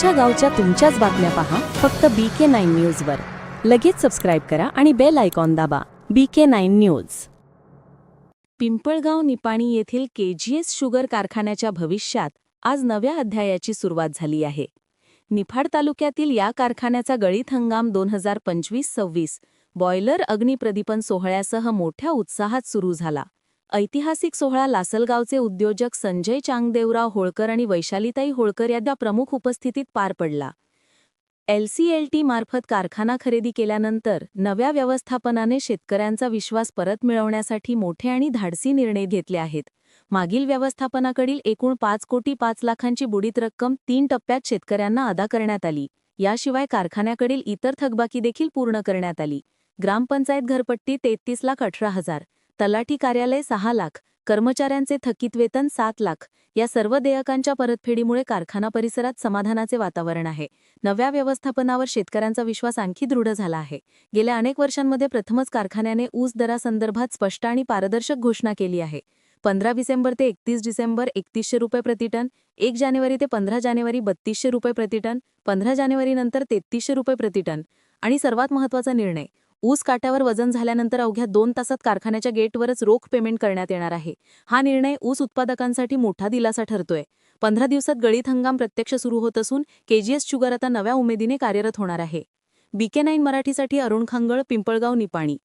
तुमच्या गावच्या तुमच्याच बातम्या पहा. फक्त बी के नाईन न्यूजवर लगेच सबस्क्राईब करा आणि बेल आयकॉन दाबा. B K nine news Pimpalgaon Nipani येथील के जीएस शुगर कारखान्याच्या भविष्यात आज नव्या अध्यायाची सुरुवात झाली आहे. निफाड तालुक्यातील या कारखान्याचा गळीत हंगाम दोन हजार पंचवीस सव्वीस बॉयलर अग्निप्रदीपन सोहळ्यासह मोठ्या उत्साहात सुरू झाला. ऐतिहासिक सोहळा लासलगावचे उद्योजक संजय चांगदेवराव होळकर आणि वैशालीताई होळकर या प्रमुख उपस्थितीत पार पडला. एलसीएलटी मार्फत कारखाना खरेदी केल्यानंतर नव्या व्यवस्थापनाने शेतकऱ्यांचा विश्वास परत मिळवण्यासाठी मोठे आणि धाडसी निर्णय घेतले आहेत. मागील व्यवस्थापनाकडील एकूण पाच कोटी पाच लाखांची बुडीत रक्कम तीन टप्प्यात शेतकऱ्यांना अदा करण्यात आली. याशिवाय कारखान्याकडील इतर थकबाकी देखील पूर्ण करण्यात आली. ग्रामपंचायत घरपट्टी तेहतीस लाख अठरा हजार. तलाठी कार्यालय सहा लाख कर्मचाऱ्यांचे थकीत वेतन सात लाख. या सर्व देयकांच्या परतफेडीमुळे कारखाना परिसरात समाधानाचे वातावरण आहे. नव्या व्यवस्थापनावर शेतकऱ्यांचा विश्वास आणखी दृढ झाला आहे. गेल्या अनेक वर्षांमध्ये प्रथमच कारखान्याने ऊस दरासंदर्भात स्पष्ट आणि पारदर्शक घोषणा केली आहे. पंधरा डिसेंबर ते एकतीस डिसेंबर एकतीसशे रुपये प्रतिटन एक जानेवारी ते पंधरा जानेवारी बत्तीसशे रुपये प्रतिटन पंधरा जानेवारीनंतर तेहतीसशे रुपये प्रतिटन आणि सर्वात महत्त्वाचा निर्णय ऊस काट्यावर वजन झाल्यानंतर अवघ्या दोन तासात कारखान्याच्या गेटवरच रोख पेमेंट करण्यात येणार आहे. हा निर्णय ऊस उत्पादकांसाठी मोठा दिलासा ठरतोय. पंधरा दिवसात गळीत हंगाम प्रत्यक्ष सुरू होत असून केजीएस शुगर आता नव्या उमेदीने कार्यरत होणार आहे. बीके नाईन मराठीसाठी अरुण खांगळ पिंपळगाव निपाणी.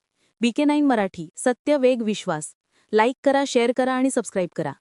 बीके नाईन मराठी सत्य वेग विश्वास. लाईक करा शेअर करा आणि सबस्क्राईब करा.